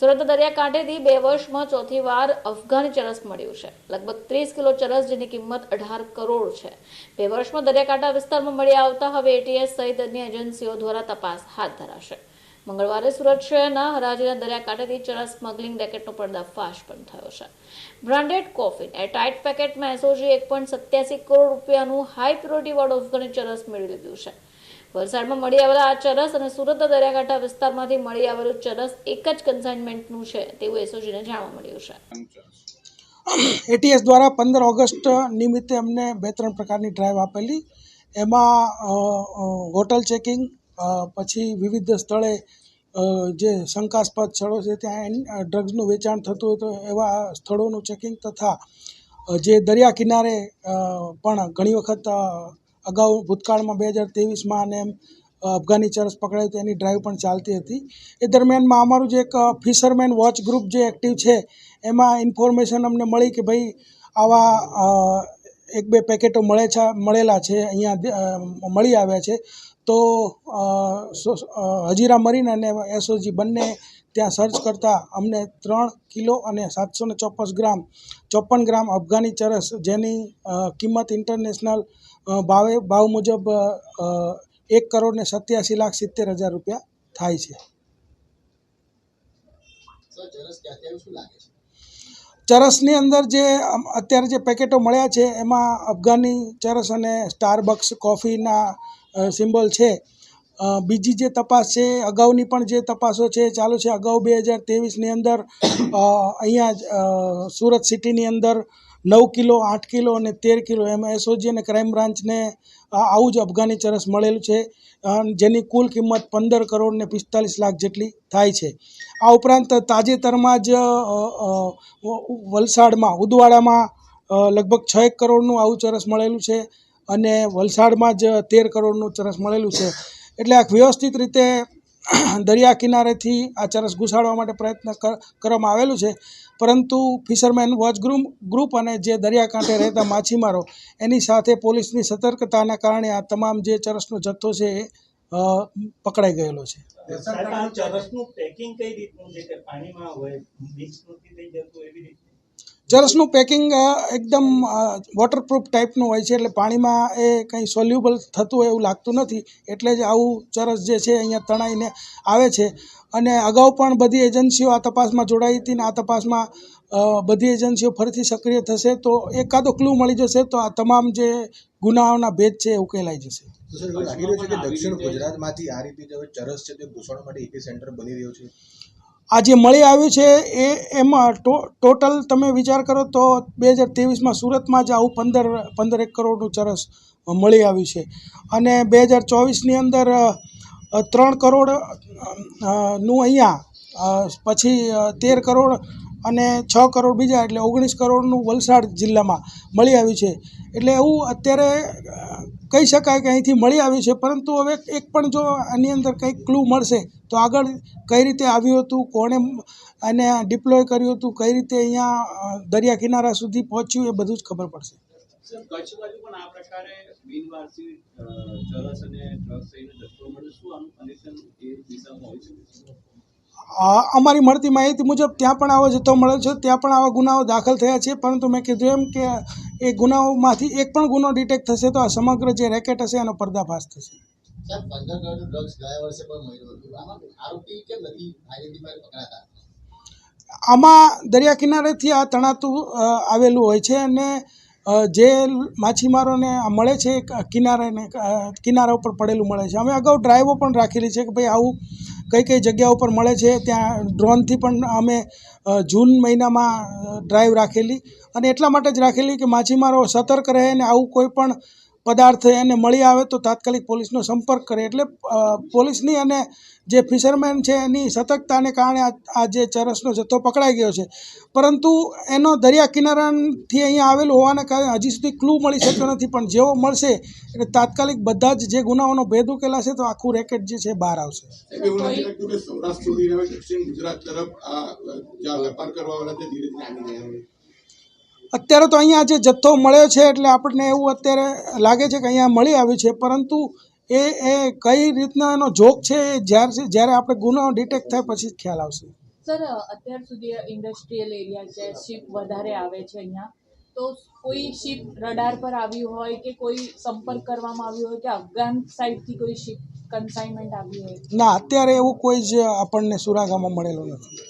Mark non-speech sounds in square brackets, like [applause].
સુરત દરિયાકાંઠેથી બે વર્ષમાં ચોથી વાર અફઘાની ચરસ મળ્યું છે. લગભગ ત્રીસ કિલો ચરસ જેની કિંમત અઢાર કરોડ છે. બે વર્ષમાં દરિયાકાંઠા વિસ્તારમાં મળી આવતા હવે એટીએસ સહિત અન્ય એજન્સીઓ દ્વારા તપાસ હાથ ધરાશે. મંગળવારે સુરત શહેરના હરાજીના દરિયાકાંઠેથી ચરસ સ્મગલિંગ રેકેટનો પર્દાફાશ પણ થયો છે. બ્રાન્ડેડ કોફીન એરટાઇટ પેકેટમાં એસઓજી એક પોઈન્ટ સત્યાસી કરોડ રૂપિયાનું હાઈ પ્યોરિટી વાળું અફઘાની ચરસ મેળવી લીધું છે. વલસાડમાં મળી આવેલા આ ચરસ અને સુરત દરિયાકાંઠા વિસ્તારમાંથી મળી આવેલું ચરસ એક જ કન્સાઇનમેન્ટનું છે, તેવું એસઓજીને જાણવા મળ્યું છે. એટીએસ દ્વારા પંદર ઓગસ્ટ નિમિત્તે અમને બે ત્રણ પ્રકારની ડ્રાઈવ આપેલી. એમાં હોટલ ચેકિંગ પછી વિવિધ સ્થળે જે શંકાસ્પદ સ્થળો છે, ત્યાં ડ્રગ્સનું વેચાણ થતું હોય તો એવા સ્થળોનું ચેકિંગ તથા જે દરિયા કિનારે પણ ઘણી વખત અગાઉ ભૂતકાળમાં બે હજાર ત્રેવીસમાં અને એમ અફઘાની ચરસ પકડાય તો એની ડ્રાઈવ પણ ચાલતી હતી. એ દરમિયાનમાં અમારું જે એક ફિશરમેન વોચ ગ્રુપ જે એક્ટિવ છે, એમાં ઇન્ફોર્મેશન અમને મળી કે ભાઈ આવા એક બે પેકેટો મળે છે, મળેલા છે, અહીંયા મળી આવ્યા છે. તો હજીરા મરીન અને એસઓજી બંને ત્યાં સર્ચ કરતાં અમને ત્રણ કિલો અને સાતસો ને ચોપન ગ્રામ ચોપન ગ્રામ અફઘાની ચરસ જેની કિંમત ઇન્ટરનેશનલ ભાવે, ભાવ મુજબ એક કરોડ ને સત્યાસી લાખ સિત્તેર હજાર રૂપિયા થાય છે? ચરસની અંદર જે અત્યારે જે પેકેટો મળ્યા છે, એમાં અફઘાની ચરસ અને સ્ટારબક્સ કોફીના સિમ્બોલ છે. બીજી જે તપાસ છે, અગાઉની પણ જે તપાસો છે, ચાલુ છે, અગાઉ બે હજાર ત્રેવીસની અંદર અહીંયા સુરત સિટીની અંદર નવ કિલો, આઠ કિલો અને તેર કિલો એમાં એસઓજી અને ક્રાઇમ બ્રાન્ચને આવું જ અફઘાની ચરસ મળેલું છે. જેની કુલ કિંમત પંદર કરોડ ને પિસ્તાલીસ લાખ જેટલી થાય છે. આ ઉપરાંત તાજેતરમાં જ વલસાડમાં, ઉદવાડામાં લગભગ છ એક કરોડનું આવું ચરસ મળેલું છે અને વલસાડમાં જ તેર કરોડનું ચરસ મળેલું છે. એટલે આ વ્યવસ્થિત રીતે [clears throat] દરિયા કિનારેથી આ ચરસ ઘુસાડવા માટે પ્રયત્ન કર- કરવામાં આવેલું છે. પરંતુ ફિશરમેન વોચ ગ્રુપ ગ્રુપ અને જે દરિયાકાંઠે રહેતા માછીમારો, એની સાથે પોલીસની સતર્કતાના કારણે આ તમામ જે ચરસનો જથ્થો છે એ પકડાઈ ગયેલો છે. ચરસનું પેકિંગ કઈ રીતનું છે? કે પાણીમાં હોય ચરસનું પેકિંગ એકદમ વોટરપ્રૂફ ટાઈપનું હોય છે, એટલે પાણીમાં એ કંઈ સોલ્યુબલ થતું હોય એવું લાગતું નથી, એટલે જ આવું ચરસ જે છે અહીંયા તણાઈને આવે છે. અને અગાઉ પણ બધી એજન્સીઓ આ તપાસમાં જોડાઈ હતી ને આ તપાસમાં બધી એજન્સીઓ ફરીથી સક્રિય થશે, તો એકાદો ક્લુ મળી જશે, તો આ તમામ જે ગુનાઓના ભેદ છે એ ઉકેલાઈ જશે. દક્ષિણ ગુજરાતમાંથી આ રીતે ચરસ છે તે ઘૂસણ માટે સેન્ટર બની રહ્યું છે? આ જે મળી આવ્યું છે એ એમાં ટોટલ તમે વિચાર કરો તો બે હજાર ત્રેવીસમાં સુરતમાં જ આવું પંદર પંદર એક કરોડનું ચરસ મળી આવ્યું છે. અને બે હજાર ચોવીસની અંદર ત્રણ કરોડનું અહીંયા પછી તેર કરોડ અને છ કરોડ બીજા એટલે ઓગણીસ કરોડનું વલસાડ જિલ્લામાં મળી આવ્યું છે. એટલે એવું અત્યારે કહી શકાય કે અહીંથી મળી આવ્યું છે, પરંતુ હવે એક પણ જો આની અંદર કંઈક ક્લુ મળશે, તો આગળ કઈ રીતે આવ્યું હતું, કોણે અને ડિપ્લોય કર્યું હતું, કઈ રીતે અહીંયા દરિયા કિનારા સુધી પહોંચ્યું, એ બધું જ ખબર પડશે. ચરસ અને ડ્રગ્સ થઈને જથ્થો મળે, શું આનું કનેક્શન એ દિશામાં હોય છે? અમારી મળતી માહિતી મુજબ ત્યાં પણ આવો જથ્થો મળે છે ત્યાં પણ આવા ગુનાઓ દાખલ થયા છે પરંતુ મેં કીધું એમ કે એ ગુનાઓમાંથી એક પણ ગુનો ડિટેક્ટ થશે તો આ સમગ્ર જે રેકેટ હશે એનો પર્દાફાશ થશે. મળ્યું આમાં દરિયા કિનારેથી આ તણાતું આવેલું હોય છે અને જે માછીમારોને આ મળે છે કિનારેને કિનારા ઉપર પડેલું મળે છે. અમે અગાઉ ડ્રાઈવો પણ રાખેલી છે કે ભાઈ આવું કઈ કઈ જગ્યા ઉપર મળે છે, ત્યાં ડ્રોનથી પણ અમે જૂન મહિનામાં ડ્રાઈવ રાખેલી. અને એટલા માટે જ રાખેલી કે માછીમારો સતર્ક રહે અને આવું કોઈ પણ પદાર્થ એને મળી આવે તો તાત્કાલિક પોલીસનો સંપર્ક કરે. એટલે પોલીસની અને જે ફિશરમેન છે એની સતર્કતાને કારણે આ જે ચરસનો જથ્થો પકડાઈ ગયો છે. પરંતુ એનો દરિયા કિનારાથી અહીંયા આવેલું હોવાને કારણે હજી સુધી ક્લુ મળી શક્યો નથી. પણ જેવો મળશે, એટલે તાત્કાલિક બધા જ જે ગુનાઓનો ભેદ ઉકેલાશે તો આખું રેકેટ જે છે બહાર આવશે. સૌરાષ્ટ્ર ગુજરાત તરફ અત્યારે તો અહીંયા જે જથ્થો મળ્યો છે એટલે આપણને એવું અત્યારે લાગે છે કે અહીંયા મળી આવ્યું છે પરંતુ એ એ કઈ રીતના એનો જોક છે એ જ્યારે જ્યારે આપણે ગુનો ડિટેક્ટ થાય પછી જ ખ્યાલ આવશે. સર અત્યાર સુધી ઇન્ડસ્ટ્રીયલ એરિયા છે શિપ વધારે આવે છે અહીંયા. તો કોઈ શિપ રડાર પર આવ્યું હોય કે કોઈ સંપર્ક કરવામાં આવ્યો હોય કે અફઘાન સાઈડથી કોઈ શિપ કન્સાઇનમેન્ટ આવી હોય? ના અત્યારે એવું કોઈ જ આપણને સુરાગામાં મળેલું નથી.